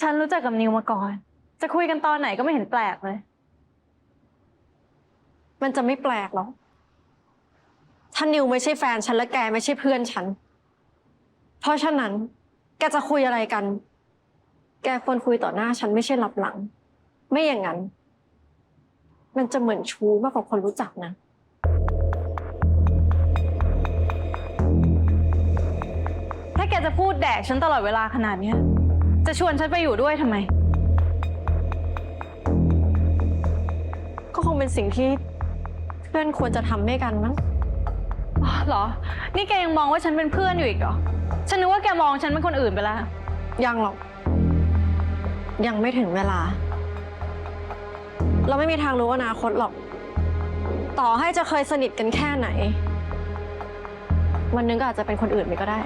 ฉันรู้จักกับนิวมาก่อน จะคุยกันตอนไหนก็ไม่เห็นแปลกเลย มันจะไม่แปลกหรอกถ้านิวไม่ใช่แฟนฉันและแกไม่ใช่เพื่อนฉัน เพราะฉะนั้น แกจะคุยอะไรกัน แกควรคุยต่อหน้าฉันไม่ใช่รับหลัง ไม่อย่างนั้น มันจะเหมือนชู้มากกว่าคนรู้จักนะ ถ้าแกจะพูดแดกฉันตลอดเวลาขนาดเนี้ย จะชวนฉันไปอยู่ด้วยทำไม ก็คงเป็นสิ่งที่เพื่อนควรจะทำด้วยกันมั้งอ๋อเหรอ นี่แกยังมองว่าฉันเป็นเพื่อนอยู่อีกเหรอ ฉันนึกว่าแกมองฉันเป็นคนอื่นไปแล้ว ยังหรอก ยังไม่ถึงเวลา เราไม่มีทางรู้อนาคตหรอก ต่อให้จะเคยสนิทกันแค่ไหน วันหนึงก็อาจจะเป็นคนอื่นไปก็ได้